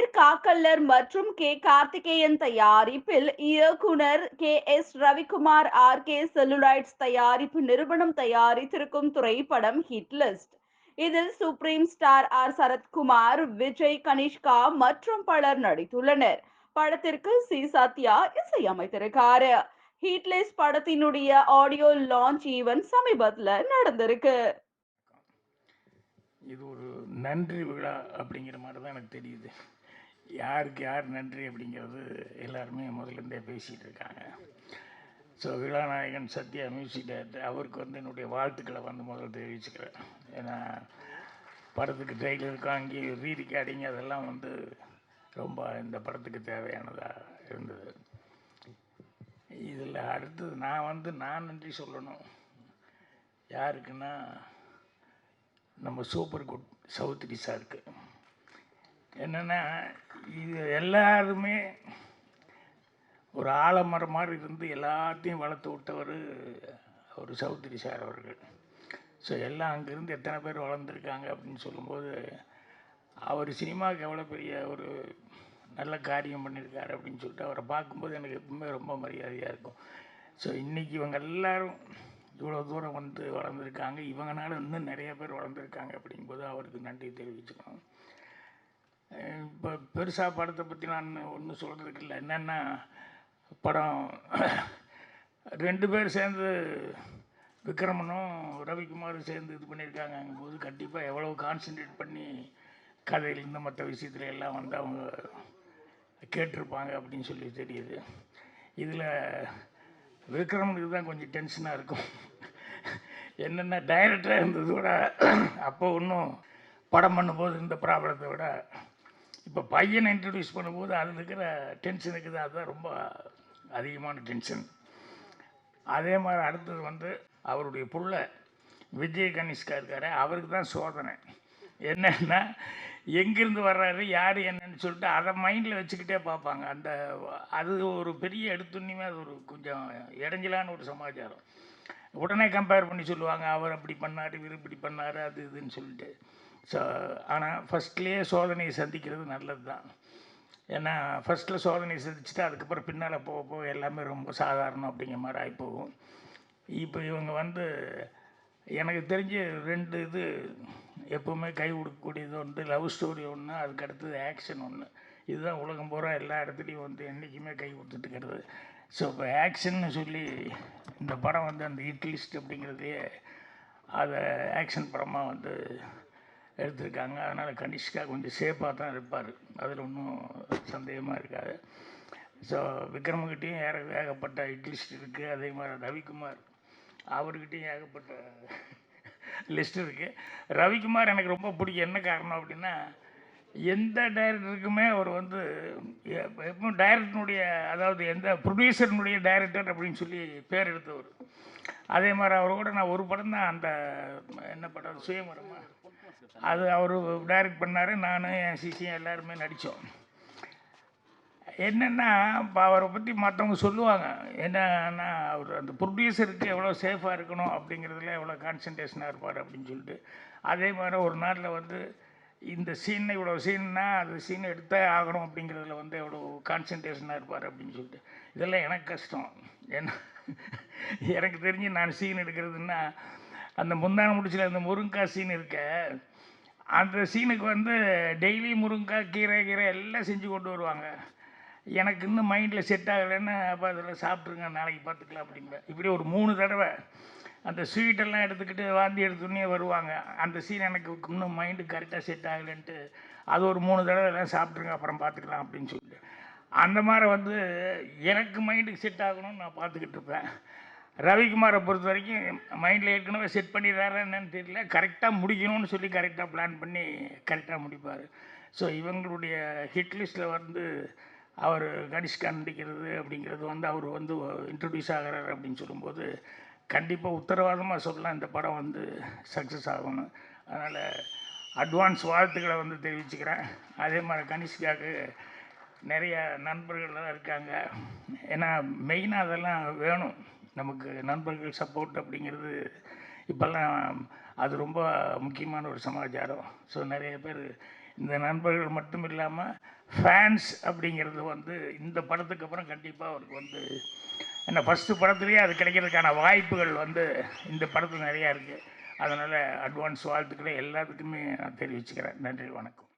அமீர் காக்கல்லர் மற்றும் கே. கார்த்திகேயன் தயாரிப்பில் இயக்குனர் K. S. Ravikumar R. K. Celluloids தயாரிப்பு நிறுவனம் தயாரித்திருக்கும் திரைப்படம் ஹிட் லிஸ்ட். இதில் supreme star R. Sarathkumar Vijay Kanishka மற்றும் பலர் நடித்துள்ளனர். படத்திற்கு சி. சத்யா இசையமைத்திருக்காரு. ஹிட்லிஸ்ட் படத்தினுடைய ஆடியோ லான்ச் ஈவென்ட் சமீபத்தில் நடந்திருக்கு. இது ஒரு நன்றி விழா அப்படிங்கிற மாதிரி தான் எனக்கு தெரியுது. யாருக்கு யார் நன்றி அப்படிங்கிறது எல்லாருமே முதலிருந்தே பேசிகிட்டு இருக்காங்க. ஸோ விழாநாயகன் சத்யா மியூசிக் டைரக்டர் அவருக்கு வந்து என்னுடைய வாழ்த்துக்களை வந்து முதல்ல தெரிவிச்சுக்கிறேன். ஏன்னா படத்துக்கு ட்ரெய்லருக்கு அங்கே ரீ ரெக்கார்டிங் அதெல்லாம் வந்து ரொம்ப இந்த படத்துக்கு தேவையானதாக இருந்தது. இதில் அடுத்தது நான் வந்து நான் நன்றி சொல்லணும். யாருக்குன்னா நம்ம சூப்பர் குட் சௌத்ரி சாருக்கு. என்னென்னா இது எல்லாருமே ஒரு ஆலமரம் மாதிரி இருந்து எல்லாத்தையும் வளர்த்து விட்டவர் ஒரு சௌத்ரி சார் அவர்கள். ஸோ எல்லாம் அங்கேருந்து எத்தனை பேர் வளர்ந்துருக்காங்க அப்படின்னு சொல்லும்போது அவர் சினிமாவுக்கு எவ்வளோ பெரிய ஒரு நல்ல காரியம் பண்ணியிருக்காரு அப்படின்னு சொல்லிட்டு அவரை பார்க்கும்போது எனக்கு எப்பவுமே ரொம்ப மரியாதையாக இருக்கும். ஸோ இன்றைக்கி இவங்க எல்லாரும் இவ்வளோ தூரம் வந்து வளர்ந்துருக்காங்க. இவங்கனால இன்னும் நிறைய பேர் வளர்ந்துருக்காங்க அப்படிங்கும்போது அவருக்கு நன்றி தெரிவிச்சுக்கணும். இப்போ பெருசாக படத்தை பற்றி நான் ஒன்றும் சொல்கிறதுக்கு இல்லை. என்னென்னா படம் ரெண்டு பேர் சேர்ந்து விக்ரமனும் ரவிக்குமாரும் சேர்ந்து இது பண்ணியிருக்காங்கங்கும்போது கண்டிப்பாக எவ்வளோ கான்சென்ட்ரேட் பண்ணி கதையிலேருந்து மற்ற விஷயத்துல எல்லாம் வந்து அவங்க கேட்டிருப்பாங்க அப்படின்னு சொல்லி தெரியுது. இதில் விக்ரமனுக்கு தான் கொஞ்சம் டென்ஷனாக இருக்கும். என்னென்ன டைரக்டராக இருந்ததோட விட அப்போ ஒன்றும் படம் பண்ணும்போது இந்த ப்ராப்ளத்தை விட இப்போ பையனை இன்ட்ரடியூஸ் பண்ணும்போது அதில் இருக்கிற டென்ஷன் இருக்குது. அதுதான் ரொம்ப அதிகமான டென்ஷன் அதே மாதிரி அடுத்தது வந்து அவருடைய புள்ள விஜய் கனிஷ்கா இருக்கார். அவருக்கு தான் சோதனை. என்னென்னா எங்கேருந்து வர்றாரு யார் என்னன்னு சொல்லிட்டு அதை மைண்டில் வச்சுக்கிட்டே பார்ப்பாங்க. அந்த அது ஒரு பெரிய எடுத்துன்னுமே அது ஒரு கொஞ்சம் இடைஞ்சலான ஒரு சமாச்சாரம். உடனே கம்பேர் பண்ணி சொல்லுவாங்க அவர் அப்படி பண்ணார் இவர் இப்படி பண்ணார் அது இதுன்னு சொல்லிட்டு. ஸோ ஆனால் ஃபஸ்ட்லேயே சோதனையை சந்திக்கிறது நல்லது தான் ஏன்னா ஃபஸ்ட்டில் சோதனையை சந்திச்சுட்டு அதுக்கப்புறம் பின்னால் போக போக எல்லாமே ரொம்ப சாதாரணம் அப்படிங்கிற மாதிரி ஆகிப்போகும் இப்போ இவங்க வந்து எனக்கு தெரிஞ்ச ரெண்டு இது எப்போவுமே கை கொடுக்கக்கூடியது வந்து லவ் ஸ்டோரி ஒன்று அதுக்கு அடுத்தது ஆக்ஷன் ஒன்று இதுதான் உலகம் பூரா எல்லா இடத்துலையும் வந்து என்றைக்குமே கை கொடுத்துட்டுக்கிறது. ஸோ இப்போ ஆக்ஷன்னு சொல்லி இந்த படம் வந்து அந்த ஹிட் லிஸ்ட் அப்படிங்கிறதையே அதை ஆக்ஷன் படமாக வந்து எடுத்திருக்காங்க. அதனால் கனிஷ்கா கொஞ்சம் சேஃபாக தான் இருப்பார். அதில் ஒன்றும் சந்தேகமாக இருக்காது. ஸோ விக்ரமகிட்டையும் ஏற ஏகப்பட்ட ஹிட் லிஸ்ட் இருக்குது அதே மாதிரி ரவிக்குமார். அவர்கிட்டையும் ஏகப்பட்ட லிஸ்ட் இருக்குது ரவிக்குமார் எனக்கு ரொம்ப பிடிக்கும். என்ன காரணம் அப்படின்னா எந்த டைரக்டருக்குமே அவர் வந்து எப்போ டைரக்டனுடைய அதாவது எந்த ப்ரொடியூசர்னுடைய டைரக்டர் அப்படின்னு சொல்லி பேர் எடுத்தவர். அதே மாதிரி அவர் கூட நான் ஒரு படம் தான் அந்த என்ன படம் சுயமரமா. அது அவர் டைரக்ட் பண்ணார் நான் என் சிசியும் எல்லாருமே நடித்தோம் என்னென்னா இப்போ அவரை பற்றி மற்றவங்க சொல்லுவாங்க. என்னன்னா அவர் அந்த ப்ரொடியூசருக்கு எவ்வளோ சேஃபாக இருக்கணும் அப்படிங்கிறதுல எவ்வளோ கான்சன்ட்ரேஷனாக இருப்பார் அப்படின்னு சொல்லிட்டு. அதே மாதிரி ஒரு நாளில் வந்து இந்த சீன் இவ்வளோ சீன்னா அந்த சீன் எடுத்தே ஆகணும் அப்படிங்கிறதுல வந்து எவ்வளோ கான்சன்ட்ரேஷனாக இருப்பார் அப்படின்னு சொல்லிட்டு. இதெல்லாம் எனக்கு கஷ்டம். ஏன்னா எனக்கு தெரிஞ்சு நான் சீன் எடுக்கிறதுன்னா அந்த முந்தான முடிச்சில் அந்த முருங்காய் சீன் இருக்க அந்த சீனுக்கு வந்து டெய்லி முருங்காய் கீரை கீரை எல்லாம் செஞ்சு கொண்டு வருவாங்க. எனக்கு இன்னும் மைண்டில் செட் ஆகலைன்னு அப்போ அதில் சாப்பிட்ருங்க நாளைக்கு பார்த்துக்கலாம் அப்படிங்கிற. இப்படி ஒரு மூணு தடவை அந்த ஸ்வீட்டெல்லாம் எடுத்துக்கிட்டு வாந்தி எடுத்துன்னே வருவாங்க. அந்த சீன் எனக்கு இன்னும் மைண்டு கரெக்டாக செட் ஆகலைன்ட்டு அது ஒரு மூணு தடவை எல்லாம் சாப்பிட்ருங்க அப்புறம் பார்த்துக்கலாம் அப்படின்னு சொல்லிட்டு. அந்த மாதிரி வந்து எனக்கு மைண்டுக்கு செட் ஆகணும்னு நான் பார்த்துக்கிட்டு இருப்பேன். ரவிக்குமாரை பொறுத்த வரைக்கும் மைண்டில் ஏற்கனவே செட் பண்ணிடுறாரு என்னன்னு தெரியல. கரெக்டாக முடிக்கணும்னு சொல்லி கரெக்டாக பிளான் பண்ணி கரெக்டாக முடிப்பார். ஸோ இவங்களுடைய ஹிட் லிஸ்ட்டில் வந்து அவர் கனிஷ்கா நடிக்கிறது அப்படிங்கிறது வந்து அவர் வந்து இன்ட்ரடியூஸ் ஆகிறாரு அப்படின்னு சொல்லும்போது கண்டிப்பாக உத்தரவாதமாக சொல்லலாம். இந்த படம் வந்து சக்ஸஸ் ஆகணும் அதனால் அட்வான்ஸ் வாழ்த்துக்களை வந்து தெரிவிச்சுக்கிறேன். அதே மாதிரி கனிஷ்காவுக்கு நிறைய நண்பர்கள்லாம் இருக்காங்க. ஏன்னா மெயினாக அதெல்லாம் வேணும். நமக்கு நண்பர்கள் சப்போர்ட் அப்படிங்கிறது இப்போல்லாம் அது ரொம்ப முக்கியமான ஒரு சமாச்சாரம். ஸோ நிறைய பேர் இந்த நண்பர்கள் மட்டும் இல்லாமல் ஃபேன்ஸ் அப்படிங்கிறது வந்து இந்த படத்துக்கு அப்புறம் கண்டிப்பாக அவருக்கு வந்து என்ன ஃபஸ்ட்டு படத்துலேயே அது கிடைக்கிறதுக்கான வாய்ப்புகள் வந்து இந்த படத்தில் நிறையா இருக்குது அதனால் அட்வான்ஸ் வாழ்த்துக்களை எல்லாத்துக்குமே நான் தெரிவிச்சுக்கிறேன். நன்றி வணக்கம்.